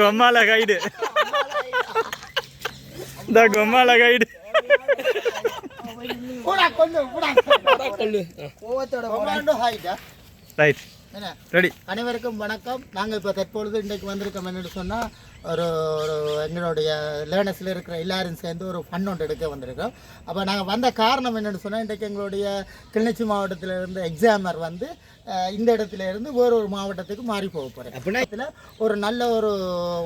கொம்மால guide டா கொம்மால guide right ready. அனைவருக்கும் வணக்கம். நாங்கள் இப்போ தற்பொழுது இன்றைக்கு வந்திருக்கோம் என்னென்னு சொன்னால் ஒரு ஒரு எங்களுடைய லேர்னர்ஸில் இருக்கிற எல்லாரும் சேர்ந்து ஒரு ஃபன் ஒன்று எடுக்க வந்திருக்கோம். அப்போ நாங்கள் வந்த காரணம் என்னென்னு சொன்னால் இன்றைக்கு எங்களுடைய கிளிநொச்சி மாவட்டத்தில் இருந்து எக்ஸாமர் வந்து இந்த இடத்துல இருந்து வேற ஒரு மாவட்டத்துக்கு மாறி போக போகிறேன் அப்படின்னா ஒரு நல்ல ஒரு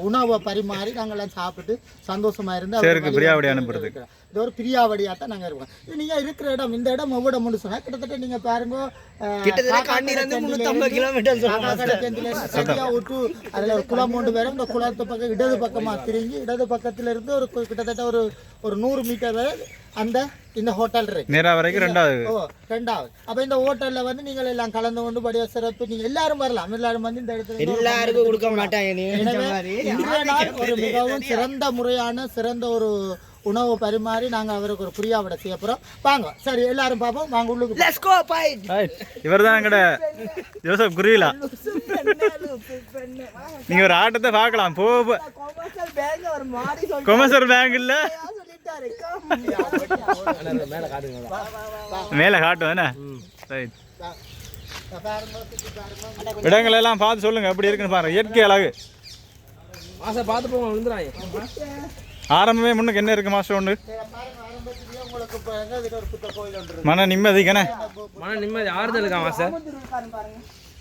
உணவை பரிமாறி நாங்கள்லாம் சாப்பிட்டு சந்தோஷமா இருந்து பிரியாவடி அனுப்புறதுக்கு. இது ஒரு பிரியாவடியாக தான் நாங்கள் இருக்கோம். இது நீங்கள் இருக்கிற இடம் இந்த இடம் எவ்வளோ சொன்னால் கிட்டத்தட்ட நீங்கள் பாருங்க அதில் ஒரு குளம் ஒன்று வரும். இந்த குளத்து பக்கம் இடது பக்கமாக திரும்பி இடது பக்கத்துல இருந்து ஒரு கிட்டத்தட்ட ஒரு ஒரு நூறு மீட்டர் வரை அந்த இந்த ஹோட்டல் இருக்கு. நேரா வரைக்கும் ரெண்டாவது. ஓ ரெண்டாவது. அப்ப இந்த ஹோட்டல்ல வந்து நீங்கள் எல்லாம் கலந்து கொண்டு படிய சிறப்பு நீங்க எல்லாரும் வரலாம். எல்லாரும் வந்து இந்த இடத்துல எல்லாருக்கும் கொடுக்க மாட்டாங்க ஒரு மிகவும் சிறந்த முறையான சிறந்த ஒரு உணவு பரிமாறி நாங்க அவருக்கு ஒரு புரியாவிட செய்ய போறோம். வாங்க சரி எல்லாரும் பார்ப்போம் வாங்க உள்ளுக்கு. லெட்ஸ் கோ பாயிண்ட் ரைட் இவர் தான் எங்கட ஜோசப் குருவிலா. நீங்க ஒரு ஆட்டத்தை பார்க்கலாம். போ. கொமர்ஷியல் பேங்க் ஒரு சொல்லி கொமர்ஷியல் பேங்க் இல்ல. மேல காட்டும் என்ன? ரைட். இடங்கள் எல்லாம் பார்த்து சொல்லுங்க எப்படி இருக்குன்னு பாருங்க. இயற்கை அழகு. மாசம் பார்த்து போங்க விழுந்துறாங்க. ஆரம்பமே முன்னுக்கு என்ன இருக்கு மாஸ்டர் ஒன்று. மன நிம்மதிக்கண்ணே மன நிம்மதி ஆறுதல் இருக்கா மாசம்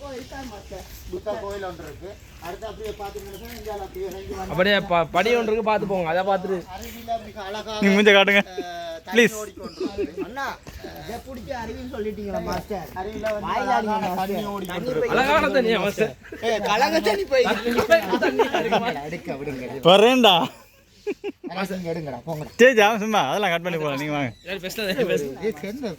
புத்த கோயில் ஒன்று இருக்கு அடுத்து அப்படியே படி ஒன்று இருக்கு பார்த்து போங்க. அதை பார்த்துட்டு. அருவியில மிக அழகாக மூஞ்ச காட்டுங்க. அண்ணா பிடிச்ச சொல்லிட்டீங்களா மாஸ்டர் அருவியில அடிங்க அழகான தண்ணியா கலங்க தண்ணி போய் எடுக்க விடுங்க. வரேன்டா சரி ஜாம் சும்மா அதெல்லாம் கட் பண்ணி போகலாம் வாங்க.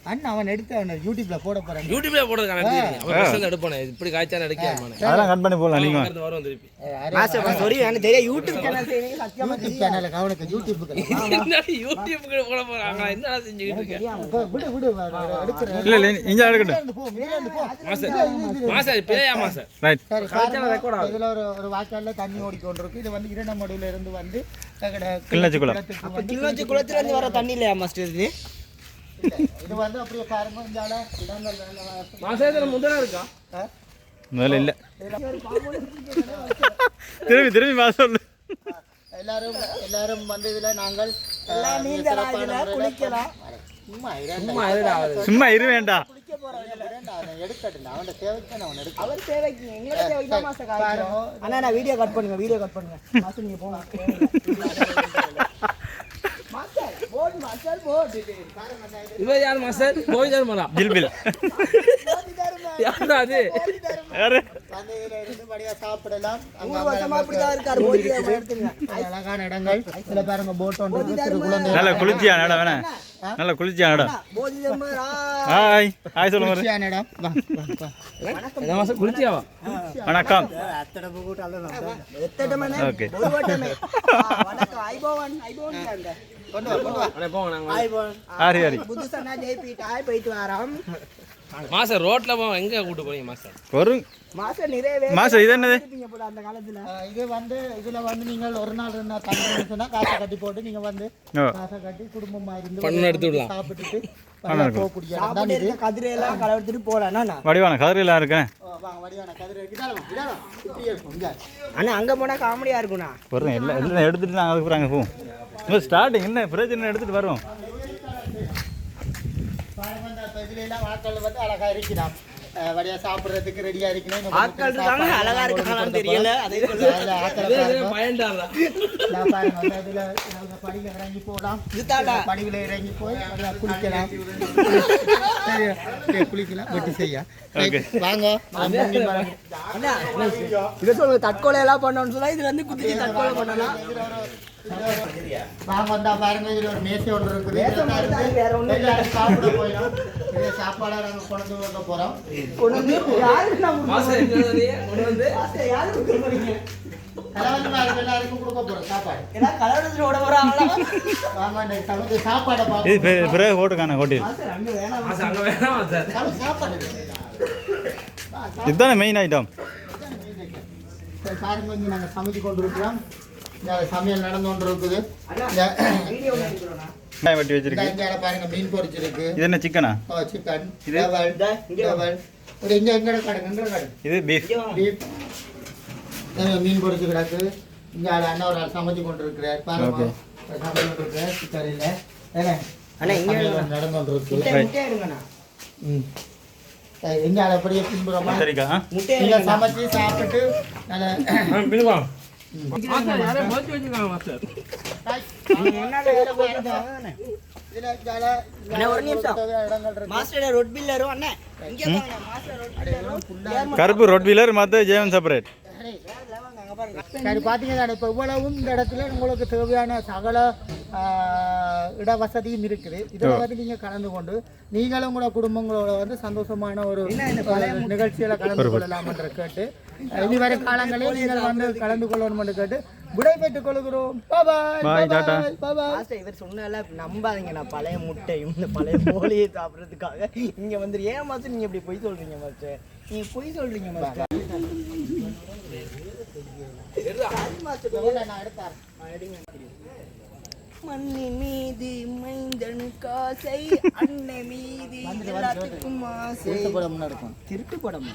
அண்ணன் அவன் எடுத்து அவனை யூடியூப்ல போட போறான் யூடியூப்ல போடுறதுக்கான அவன் எடுப்பானே. இப்படி காய்ச்சாலும் எடுக்காம அதெல்லாம் கட் பண்ணி போகலாம் நீங்க வாங்க. அங்கிருந்து வரும் திருப்பி. மாஸ்டர் சாரி எனக்கு தெரியும் யூடியூப் சேனல் தெரியும் சத்தியமா யூடியூப் சேனலுக்கு அவனுக்கு யூடியூப்புக்கு என்னடி யூடியூப்க்கு போட போறாங்க என்ன செஞ்சுக்கிட்டு இருக்கேன் போ, விடு விடு வ- வ- எடுக்கிறேன் இல்ல இல்ல இங்க எடுக்கட்டும். இருந்து போ மேல இருந்து போ. மாசம். மாசம் பேயா மாசம்? ரைட் சரி கரெக்டான பாருங்க, record ஆகுது. இதுல ஒரு ஒரு வாய்க்கால்ல தண்ணி ஓடிக்கொண்டிருக்கு. இது வந்து இரண்டாம் மடுவுல இருந்து வந்து கிளிநொச்சி குளம். அப்ப வந்து கிளிநொச்சி குளத்துல இருந்து வர தண்ணி இல்லையா மாஸ்டர் இது? இல்ல, இது வந்து அப்படியே பாருங்க இந்தால இடங்கள் வேலை வா- மாசம் இதுல முதல்ல இருக்கா? முதல்ல இல்ல. திரும்பி திரும்பி சொல்லு எல்லாரும் எல்லாரும் வந்து இதுல நாங்கள் சும்மா இரு வேண்டாம் இரண்டா அவனை எடுக்கட்டுல அவன் தேவைக்கு தான் அவன் எடுக்க அவர் தேவைக்கு எங்களோட தேவைக்கு தான் மாஸ்டர் காய்ச்சல் பாருங்க. அண்ணா நான் வீடியோ கட் பண்ணுங்க வீடியோ கட் பண்ணுங்க. மாஸ்டர் நீங்க போங்க மாஸ்டர் போட் மாஸ்டர் போட் இவ யார் மாஸ்டர் போய் தருமாடா ஜில்பில் யாரா அது. யாரு? சாப்பிடலாம். அழகான இடங்கள். இதுல பாருங்க போட் ஒன்று நல்ல குளிர்ச்சியான இடம் வேணே. நல்ல குளிர்ச்சியான இடம். ஹாய். ஹாய் சொல்லுங்க. குளிர்ச்சியான இடம். வா, வா, வா. என்ன மாசம் குளிச்சியாவா வணக்கம். கொண்டு வா கொண்டு வா. அண்ணே போங்க நாங்க ஐபோவன் ஹரி ஹரி. புதுசா ஜெய்பி டாய் போயிட்டு வரோம். மாசம் ரோட்ல போவோம் எங்க கூட்டு போறீங்க மாசம் ஒரு மாசம் நிறைய பேர் மாசம் இது என்னது? அந்த காலத்துல. இது வந்து இதுல வந்து நீங்கள் ஒரு நாள் ரெண்டு நாள் தங்கணும்னு சொன்னா காசை கட்டி போட்டு நீங்க வந்து காசை கட்டி குடும்பமா இருந்து பணம் எடுத்து விடலாம். சாப்பிட்டுட்டு கதிரையெல்லாம் போலாம். கதிரெல்லாம் இருக்கேன்? ஓ, வா, வடிவான கதிரை இதால வா, இதால வா. இப்படியே இருக்கும், இங்க. அண்ணா அங்க போனா காமெடியா இருக்கும்ண்ணா எடுத்துட்டு நாங்கள் அதுக்கு அங்கே ஸ்டார்டிங் என்ன? பிரச்சனை எடுத்துகிட்டு வருவோம். பாருங்க, இந்த இருக்கிறான் வடியா சாப்பிடுறதுக்கு ரெடியா இருக்கணும். ஆட்கள் இருக்காங்க அழகா இருக்காங்களான்னு தெரியல. அதே இதுல படியில இறங்கி போலாம். இதுதான்டா. படியில இறங்கி போய் குளிக்கலாம். குளிக்கலாம். வெட்டி செய்ய. வாங்க. இதை சொல்லுங்க தற்கொலை எல்லாம் பண்ணணும்னு சொன்னா இது வந்து குதிச்சு தற்கொலை பண்ணலாம். வாங்க வந்தா பாருங்க இதுல ஒரு மேசை ஒன்று இருக்குது. இதுல இருந்து வேற சாப்பிட போயிடும். சாப்பாடா நாங்க கொண்டு வந்து போறோம். கொண்டு யாருக்கு நான் கொண்டு வந்து? கொடுக்க போறீங்க? இதுதானே மெயின் ஐட்டம் இங்கே நாங்கள் சமைச்சு கொண்டு இருக்கிறோம் சமையல் நடந்து கொண்டு இருக்குது வெட்டி வச்சிருக்கு. இங்கே பாருங்க மீன் பொரிச்சிருக்கு. இது என்ன சிக்கனா ஓ சிக்கன் இது? டபல் ஒரு இங்கே எங்கட கடை எங்கட கடை. இது பீஃப் பீஃப் மீன் பொரிச்சு கிடக்கு இங்கே அண்ணா ஒரு ஆள் சமைச்சு கொண்டு இருக்கிறார் பாருங்க சமைச்சு கொண்டு இருக்கிறார் சிக்கன் இல்லை ஏங்க? அண்ணா, இங்க நடந்து கொண்டு இருக்கு. ம். ஆள் அப்படியே பின்புறமா சரிக்கா ஆ? முட்டை நீங்க எடுங்கண்ணா. சமைச்சு சாப்பிட்டு நல்ல மாஸ்டர் யாரையும் போச்சு வச்சுக்காங்க மாஸ்டர் இதுல ஜால- அண்ணா, ஒரு நிமிஷம். இடங்கள் இருக்கு. மாஸ்டர் ரொட் பில்லரும் அண்ணா இங்க பாருங்க மாஸ்டர் ரொட் பில்லரும் கருப்பு ரோட் வீலர் மற்ற ஜெயன் செப்பரேட் சரி பார்த்தீங்கன்னா இப்போ இவ்வளவும் இந்த இடத்துல உங்களுக்கு தேவையான சகல ஆஹ், இட வசதியும் இருக்குது இதில் வந்து நீங்கள் கலந்து கொண்டு நீங்களும் உங்களோட குடும்பங்களோட வந்து சந்தோஷமான ஒரு ஒரு நிகழ்ச்சியில கலந்து கொள்ளலாம் என்று கேட்டு இனி வரும் காலங்களில் நீங்கள் வந்து கலந்து கொள்ளணும் என்று கேட்டு விடை பெற்றுக் கொள்கிறோம் பாய் இவர் சொன்னால நம்பாதீங்க நான் பழைய முட்டையும் இந்த பழைய கோழியை சாப்பிட்றதுக்காக. இங்க வந்து ஏன் மாஸ்டர் நீங்க இப்படி பொய் சொல்றீங்க மாஸ்டர் நீங்க பொய் சொல்றீங்க மாஸ்டர் மண்ணின் மீது மைந்தன் காசை அன்னை மீது எல்லாத்துக்கும் ஆசை. படம் இருக்கும் திருட்டு படம்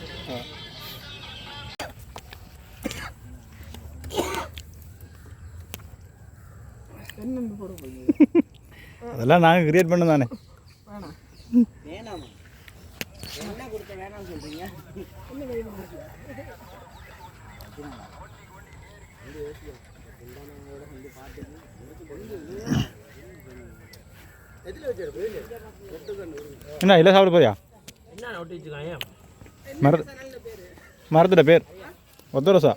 அதெல்லாம் நாங்கள் கிரியேட் பண்ண தானே. என்ன இல்லை சாப்பிட போறியா? மர மரத்துட பேர். ஒத்தரசா?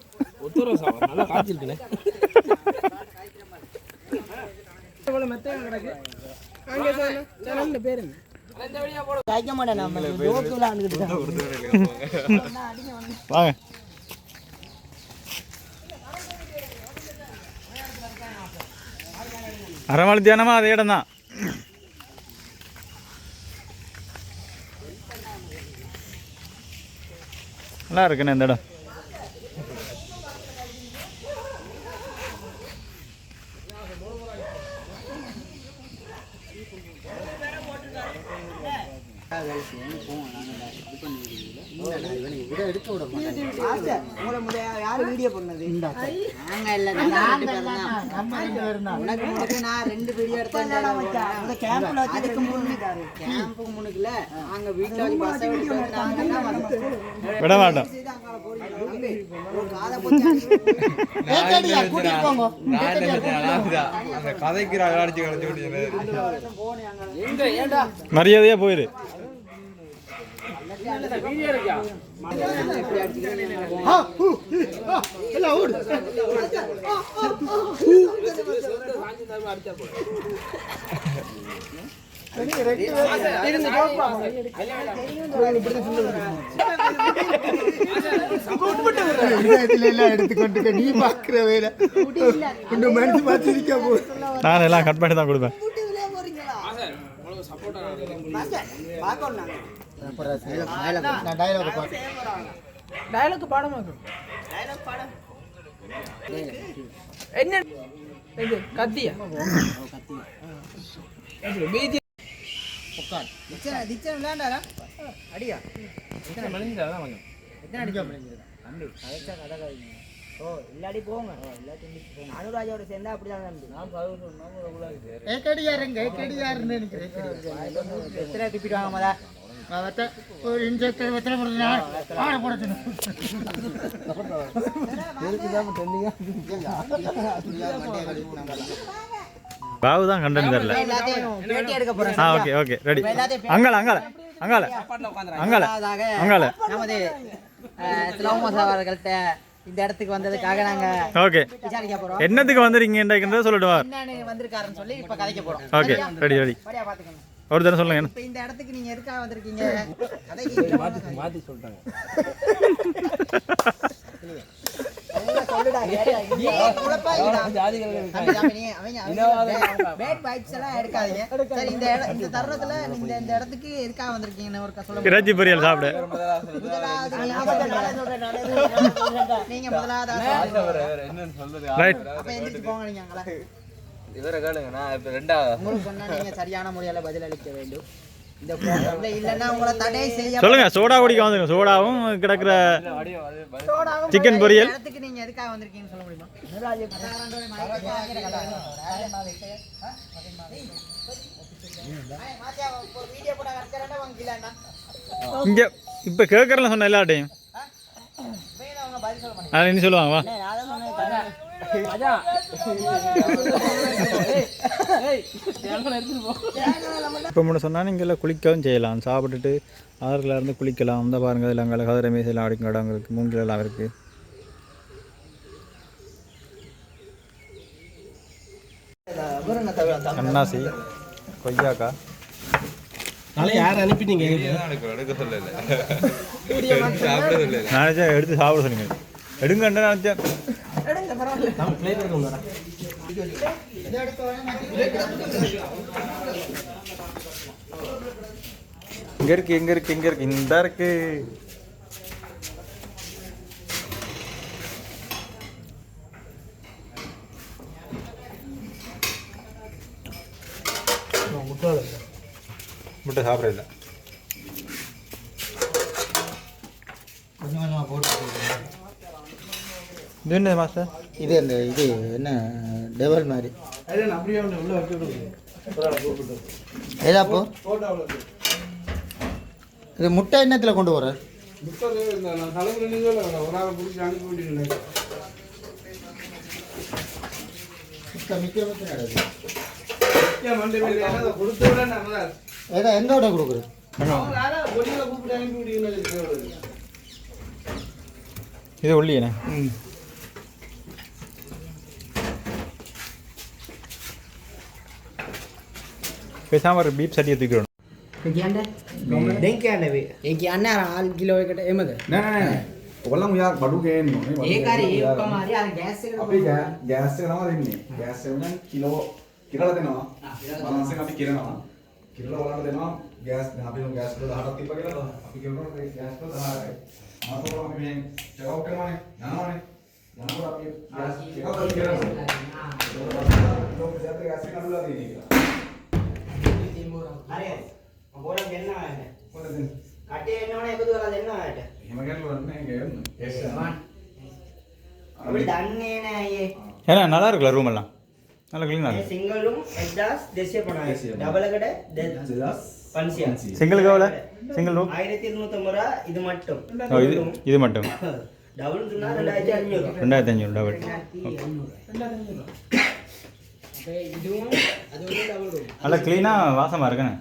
ஒத்துறோம் சார் நல்லா காய்ச்சிருக்குண்ணே. வாங்க. அரைமலை தியானமா அதே இடம் தான். நல்லா இருக்குண்ணே இந்த இடம் இதை எடுக்க விட மாட்டேன் மாஸ்டர் உங்களை முதல்ல யாரு வீடியோ பண்ணது நாங்க இல்ல நம்ம ரெண்டு பேரும் தான் உனக்கு முன்னாடி நான் ரெண்டு வீடியோ எடுத்தேன் அந்த கேம்ப்ல அதுக்கு முன்னுக்கு கேம்புக்கு முன்னுக்குல வீட்ல பஸ் என்ன பண்ணோம் விட மாட்டோம். மரியாதையா போயிரு. வீடியோ இருக்கா ஆ, நான் எல்லாம் கட் பண்ணி தான் கொடுப்பேன் டயலாக் என்ன இது கத்தியா? பீதி. திச்சனை திச்சனை விளையாண்டாரா? அடியா? மனிதன் கொஞ்சம். எத்தனை அடிச்சா? தம்பி. கதைச்சா கதை கதைங்க. ஓ இல்லாடி போங்க. எல்லாத்தையும் அனுராஜோட சேர்ந்தா அப்படிதான் தம்பி. ஏக்கடியாருங்க ஏக்கடியாருன்னு நினைக்கிறேன் எத்தனை துப்பிடுவாங்க மதா அவத்த ஒரு இன்ஜெக்டர் வெத்தலை போடுறதுனா ஆட போடுறது பாபு தான் கண்டென்ட் எடுக்க போறேன். ஆ ஓகே ஓகே ரெடி அங்கால அங்கால அங்கால அங்கால அங்கால நமது சிலோமோஸ் அவர்கள்ட்ட இந்த இடத்துக்கு வந்ததுக்காக நாங்க ஓகே விசாரிக்க போறோம். என்னத்துக்கு வந்துருக்கீங்கன்றத சொல்லிடுவார் வந்திருக்காருன்னு சொல்லி இப்ப கதைக்க போறோம். ஓகே ரெடி ரெடி ஒரு தடவை சொல்லுங்க. இப்ப இந்த இடத்துக்கு நீங்க எதுக்காக வந்திருக்கீங்க? கதைக்கு மாத்தி மாத்தி சொல்லிட்டாங்க இறைச்சி பொரியல் சாப்பிடு நீங்க- முதலாவது. இவரை கேளுங்க நான் இப்ப ரெண்டாவது உங்களுக்கு சொன்னா நீங்க சரியான முறையில பதில் அளிக்க வேண்டும் இந்த ப்ரோக்ராம்ல இல்லைன்னா உங்களை தடை செய்ய சொல்லுங்க சோடா குடிக்க வந்துருங்க. சோடாவும் கிடக்குற சிக்கன் பொரியல். இங்கே இப்போ கேட்குறேன்னு சொன்ன எல்லாட்டையும் நீ சொல்லுவாங்க வா. இப்போ முன்ன சொன்னால் நீங்கள் எல்லாம் குளிக்கவும் செய்யலாம். சாப்பிட்டுட்டு ஆறுல இருந்து குளிக்கலாம். இந்த பாருங்க இதில் அங்கே கதிரை மேசையில் அடிக்கும் இடம் இருக்குது மூங்கில் எல்லாம் இருக்குது அன்னாசி கொய்யாக்கா. எடுக்க நினச்சேன் இங்கே இருக்கு எங்கே இருக்கு எங்கே இருக்கு இந்த இருக்கு. முட்டை சாப்பிட்றதில்ல. கொஞ்சம் கொஞ்சமாக போட்டு இது என்ன மாஸ்டர் இது அந்த இது என்ன டெவல் மாதிரி. ஏதாப்போ இது முட்டை எண்ணத்தில் கொண்டு வர ஏதா எங்க விட கொடுக்குறது இது உள்ளியண்ணே? பேசாமல் පෙසාමර බීප් සටිය තිකරන ඒ කියන්න? රාල් කිලෝකට එමද? නෑ ඔගලම් යා බඩු ගේන්න ඕනේ. ඒකරි ඒ ඔක්කොම හරි. අර ගෑස් එකට අපි ගෑස් එක තමයි දෙන්නේ. ගෑස් එක නම් කිලෝ කිරලා දෙනවා. බැලන්ස් එක අපි කිරනවා. කිරලා ඔයාලට දෙනවා. ගෑස් අපි ගෑස් වල 18ක් තිබ්බා කියලා. අපි කියනවා ගෑස් වල 18යි මාතෝ අපි මේ චෙක් අවුට් කරනවානේ. යනවානේ යනකොට අපි ගෑස් චෙක් අවුට් කරනවා ඒක තමයි ගෑස් එක නඩුලා දෙන්නේ කියලා நிறைய போறது நல்லா இருக்குல்ல ரூம் எல்லாம்? நல்ல க்ளீனாக இருக்கு. சிங்கிள் ரூம் எக்ஸாஸ் தேசிய டபுள் கடை சிங்கிள் கவலை சிங்கிள் ரூம் ஆயிரத்தி இருநூத்தம்பது ரூபா இது மட்டும். இது இது மட்டும். டபுள் ரெண்டாயிரத்தி அஞ்சூறு ரெண்டாயிரத்தி அஞ்சூறு டபுள் இதுவும் நல்லா க்ளீனாக வாசமாக இருக்கேன்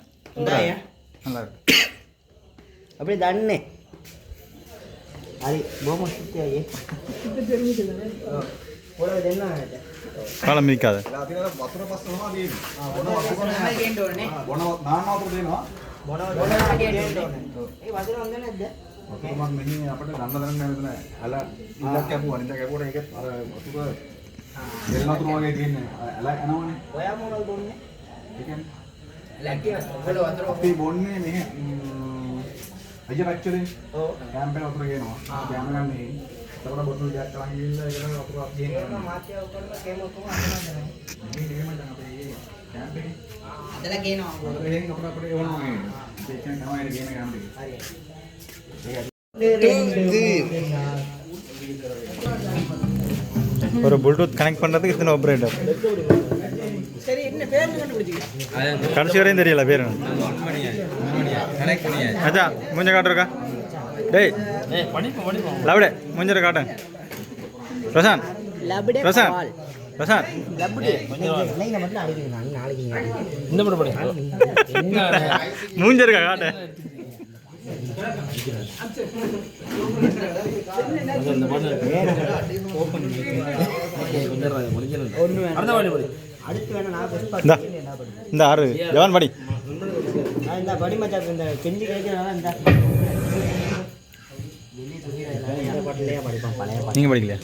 நல்லா இருக்கு. அப்படியே தண்ணு. அது பொம்மை சுற்றி ஆகி ಕಾಲಂ ಮಿಕ್ಕಾದ ಅಲ್ಲ ಇಲ್ಲ ಕ್ಯಾಬ್ ಇಂಥ ಕ್ಯಾಬ್ ಕೂಡ ಹೀಗೆ දෙල් වතුර වගේ තියෙන්නේ. ඇල යනවනේ. ඔයා මොනවද බොන්නේ? ඒ කියන්නේ ලැටි වල වතුර අපි බොන්නේ මේ අයියා පැච්චරේ. ඔව්. කැම්පේ වතුර ගේනවා. කැම ගන්න ඒ. එතකොට බොතල් දෙකක් ගන්න ගිහිල්ලා ඒක වතුර අපි ගේනවා. මාත්‍යා උකරන කැම ඔක්කොම අතනවා. මේ නේම දැන් අපේ කැම්පේ. අදලා ගේනවා. වතුර ගේන අපර අපිට ඕනම මේ. ඒක තමයි ඒක ගේන කැම්පේ. හරි. ඒක ஒரு ப்ளூடூத் கனெக்ட் பண்ணுறதுக்கு இத்தனை ஆப்ரேட்டர் சரி என்ன பேர் கண்டுபிடிச்சிங்க கடைசி வரையும் தெரியல பேர் அச்சா மூஞ்ச காட்டுறக்கா டேய் லவுடே மூஞ்சரை காட்டேன் பிரசாந்த் லபடே பிரசாந்த் பிரசாந்த். லபடே. லைன மட்டும் அடிக்கிறேன் நான் நாளைக்கு இந்த மட்டும் படி மூஞ்சருக்கா காட்டு? இந்த ஆறு ஜவான் படி இந்த படி மச்சா இந்த செஞ்சு கேட்கறனால இந்த படிக்கலையா?